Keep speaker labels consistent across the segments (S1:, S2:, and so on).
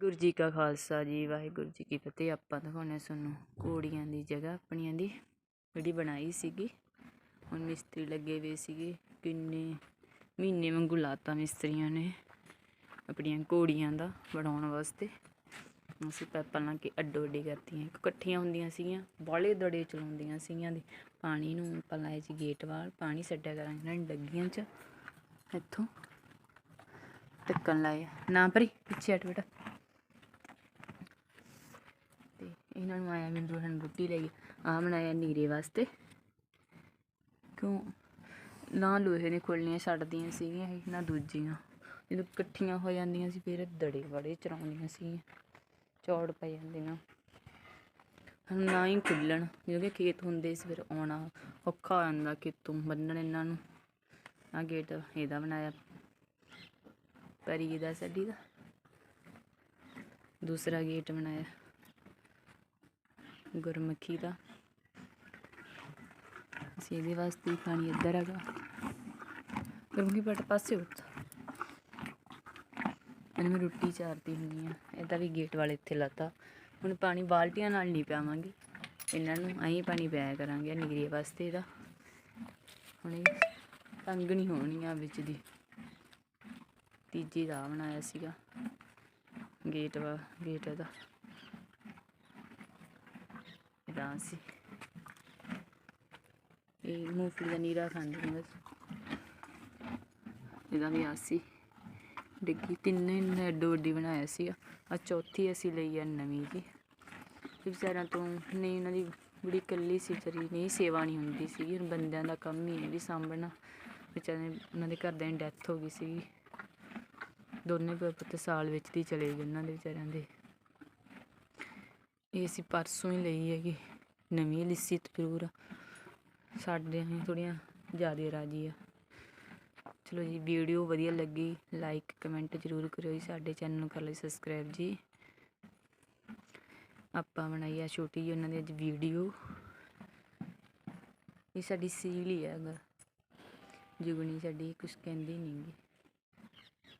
S1: ਗੁਰੂ ਜੀ ਕਾ ਖਾਲਸਾ ਜੀ, ਵਾਹਿਗੁਰੂ ਜੀ ਕੀ ਫਤਿਹ। ਆਪਾਂ ਦਿਖਾਉਂਦੇ ਹਾਂ ਤੁਹਾਨੂੰ ਘੋੜੀਆਂ ਦੀ ਜਗ੍ਹਾ ਆਪਣੀਆਂ ਦੀ ਜਿਹੜੀ ਬਣਾਈ ਸੀਗੀ, ਹੁਣ ਮਿਸਤਰੀ ਲੱਗੇ ਹੋਏ ਸੀਗੇ। ਕਿੰਨੇ ਮਹੀਨੇ ਵਾਂਗੂ ਲਾਤਾ ਮਿਸਤਰੀਆਂ ਨੇ ਆਪਣੀਆਂ ਘੋੜੀਆਂ ਦਾ ਬਣਾਉਣ ਵਾਸਤੇ। ਅਸੀਂ ਤਾਂ ਪਹਿਲਾਂ ਕਿ ਅੱਡੋ ਅੱਡੀ ਕਰਤੀਆਂ ਇਕੱਠੀਆਂ ਹੁੰਦੀਆਂ ਸੀਗੀਆਂ ਬਾਲੇ ਦੜੇ ਚਲਾਉਂਦੀਆਂ ਸੀਗੀਆਂ ਦੀ। ਪਾਣੀ ਨੂੰ ਆਪਾਂ ਲਾਏ ਸੀ ਗੇਟ ਵਾਲ, ਪਾਣੀ ਛੱਡਿਆ ਕਰਾਂਗੇ ਇਹਨਾਂ ਡੱਗੀਆਂ 'ਚ ਇੱਥੋਂ ਢੱਕਣ ਲਾਏ। ਨਾ ਭਰੀ ਪਿੱਛੇ ਹਟ ਬੇਟਾ ਤੇ ਇਹਨਾਂ ਨੂੰ ਆਇਆ ਮੈਨੂੰ ਹਨ ਰੋਟੀ ਲਈ ਆ ਬਣਾਇਆ ਨੀਰੇ ਵਾਸਤੇ। ਕਿਉਂ? ਨਾ ਲੋਹੇ ਨੇ ਖੁੱਲਣੀਆਂ ਛੱਡਦੀਆਂ ਸੀਗੀਆਂ ਇਹ, ਨਾ ਦੂਜੀਆਂ। ਜਦੋਂ ਇਕੱਠੀਆਂ ਹੋ ਜਾਂਦੀਆਂ ਸੀ, ਫਿਰ ਦੜੇ ਬੜੇ ਚਰਾਉਂਦੀਆਂ ਸੀ ਚੌੜ ਪੈ ਜਾਂਦੀਆਂ। ਹੁਣ ਨਾ ਹੀ ਖੁੱਲਣ ਜਦੋਂ ਕਿ ਖੇਤ ਹੁੰਦੇ ਸੀ, ਫਿਰ ਆਉਣਾ ਔਖਾ ਹੋ ਜਾਂਦਾ ਖੇਤੋਂ ਬੰਨਣ ਇਹਨਾਂ ਨੂੰ। ਆ ਗੇਟ ਇਹਦਾ ਬਣਾਇਆ, ਪਰੀ ਦਾ, ਸਾਡੀ ਦਾ। ਦੂਸਰਾ ਗੇਟ ਬਣਾਇਆ। ਗੁਰਮੁਖੀ ਦਾ। ਅਸੀਂ ਇਹਦੇ ਵਾਸਤੇ ਪਾਣੀ ਇੱਧਰ ਹੈਗਾ। ਗੁਰਮੁਖੀ ਪਟ ਪਾਸੇ ਉੱਤ। ਇਹਨੂੰ ਮੈਂ ਰੋਟੀ ਚਾਰਦੀ ਹੁੰਦੀ ਆ ਇਹਦਾ ਵੀ ਗੇਟ ਵਾਲੇ ਇੱਥੇ ਲਾਤਾ। ਹੁਣ ਪਾਣੀ ਬਾਲਟੀਆਂ ਨਾਲ ਨਹੀਂ ਪਿਆਵਾਂਗੇ। ਇਹਨਾਂ ਨੂੰ ਐਂ ਪਾਣੀ ਪਿਆਇਆ ਕਰਾਂਗੇ ਨੀਰੇ ਵਾਸਤੇ ਇਹਦਾ। ਹੁਣ ਇਹ ਤੰਗ ਨਹੀਂ ਹੋਣੀ ਆ ਵਿੱਚ ਦੀ। ਤੀਜੀ ਦਾ ਬਣਾਇਆ ਸੀਗਾ। ਗੇਟ ਵਾ ਗੇਟ ਇਹਦਾ। ਇਹਦਾ ਸੀ। ਇਹ ਮੂੰਗਫਲੀ ਦਾ ਨੀਰਾ ਖਾਂਦੇ ਨੇ ਬਸ। ਇਹਦਾ ਵੀ ਆਸੀ ਡਿੱਗੀ। ਤਿੰਨੇ ਨੇ ਅੱਡੋ ਅੱਡੀ ਬਣਾਇਆ ਸੀਗਾ ਆ ਚੌਥੀ ਅਸੀਂ ਲਈ ਆ ਨਵੀਂ ਜੀ। ਇਹ ਵਿਚਾਰਿਆਂ ਤੋਂ ਨਹੀਂ ਉਹਨਾਂ ਦੀ ਬੜੀ ਇਕੱਲੀ ਸੀ ਵਿਚਾਰੀ। ਨਹੀਂ, ਸੇਵਾ ਨਹੀਂ ਹੁੰਦੀ ਸੀਗੀ। ਹੁਣ ਬੰਦਿਆਂ ਦਾ ਕੰਮ ਹੀ ਹੈ ਵੀ ਸਾਂਭਣਾ। ਵਿਚਾਰੇ ਉਹਨਾਂ ਦੇ ਘਰਦਿਆਂ ਦੀ ਡੈਥ ਹੋ ਗਈ ਸੀ ਦੋਨੇ ਪੁੱਤ ਸਾਲ ਵਿੱਚ ਦੀ ਚਲੇ ਗਏ ਉਹਨਾਂ ਦੇ ਵਿਚਾਰਿਆਂ ਦੇ। ਇਹ ਅਸੀਂ ਪਰਸੋਂ ਹੀ ਲਈ ਹੈਗੀ, ਨਵੀਂ ਲਿੱਸੀ ਜ਼ਰੂਰ। ਸਾਡੇ ਅਸੀਂ ਥੋੜ੍ਹੀਆਂ ਜ਼ਿਆਦਾ ਰਾਜੀ ਆ। ਚਲੋ ਜੀ, ਵੀਡੀਓ ਵਧੀਆ ਲੱਗੀ ਲਾਈਕ ਕਮੈਂਟ ਜ਼ਰੂਰ ਕਰਿਓ ਜੀ ਸਾਡੇ ਚੈਨਲ ਨੂੰ, ਕਰ ਲਈ ਸਬਸਕ੍ਰਾਈਬ ਜੀ। ਆਪਾਂ ਬਣਾਈ ਆ ਛੋਟੀ ਜਿਹੀ ਉਹਨਾਂ ਦੀ ਅੱਜ ਵੀਡੀਓ। ਇਹ ਸਾਡੀ ਸੀਲ ਹੀ ਹੈ ਜੁਗਣੀ ਸਾਡੀ ਕੁਝ ਕਹਿੰਦੀ ਨਹੀਂ ਗੀ।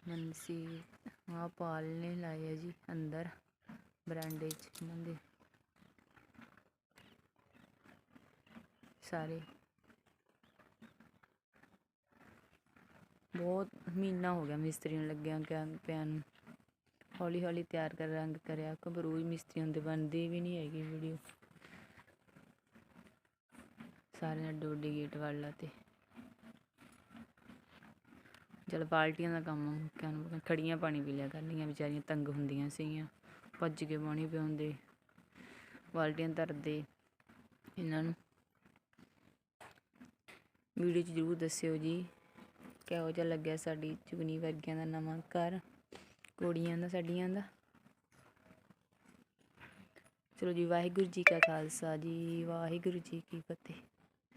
S1: ਮਨਸੀ ਆ ਪਾਲ ਨੇ ਲਾਇਆ ਜੀ ਅੰਦਰ। ਬਰਾਂਡੇ 'ਚ ਇਹਨਾਂ ਦੇ। ਸਾਰੇ। ਬਹੁਤ ਮਹੀਨਾ ਹੋ ਗਿਆ ਮਿਸਤਰੀਆਂ ਨੂੰ ਲੱਗਿਆ ਗਿਆ ਪਿਆ ਨੂੰ। ਹੌਲੀ ਹੌਲੀ ਤਿਆਰ ਕਰ ਰੰਗ ਕਰਿਆ ਘਬਰੂ ਹੀ ਮਿਸਤਰੀ ਹੁੰਦੇ, ਬਣਦੀ ਵੀ ਨਹੀਂ ਹੈਗੀ ਵੀਡੀਓ ਸਾਰੇ ਨੇ ਡੋਡੀ ਗੇਟ ਵਾਲਾ ਤੇ ਚਲ ਬਾਲਟੀਆਂ ਦਾ ਕੰਮ ਮੁੱਕਿਆ ਨੂੰ, ਖੜੀਆਂ ਪਾਣੀ ਪੀ ਲਿਆ ਕਰਨੀਆਂ, ਵਿਚਾਰੀਆਂ ਤੰਗ ਹੁੰਦੀਆਂ ਸੀਗੀਆਂ। ਭੱਜ ਕੇ ਪਾਣੀ ਪਿਆਉਂਦੇ, ਬਾਲਟੀਆਂ ਧਰਦੇ ਇਹਨਾਂ ਨੂੰ। ਵੀਡੀਓ 'ਚ ਜ਼ਰੂਰ ਦੱਸਿਓ ਜੀ, ਕਿਹੋ ਜਿਹਾ ਲੱਗਿਆ ਸਾਡੀ ਚੁਗਨੀ ਵਰਗਿਆਂ ਦਾ ਨਵਾਂ ਘਰ ਕੁੜੀਆਂ ਦਾ, ਸਾਡੀਆਂ ਦਾ। ਚਲੋ ਜੀ, ਵਾਹਿਗੁਰੂ ਜੀ ਕਾ ਖਾਲਸਾ ਜੀ, ਵਾਹਿਗੁਰੂ ਜੀ ਕੀ ਫਤਿਹ।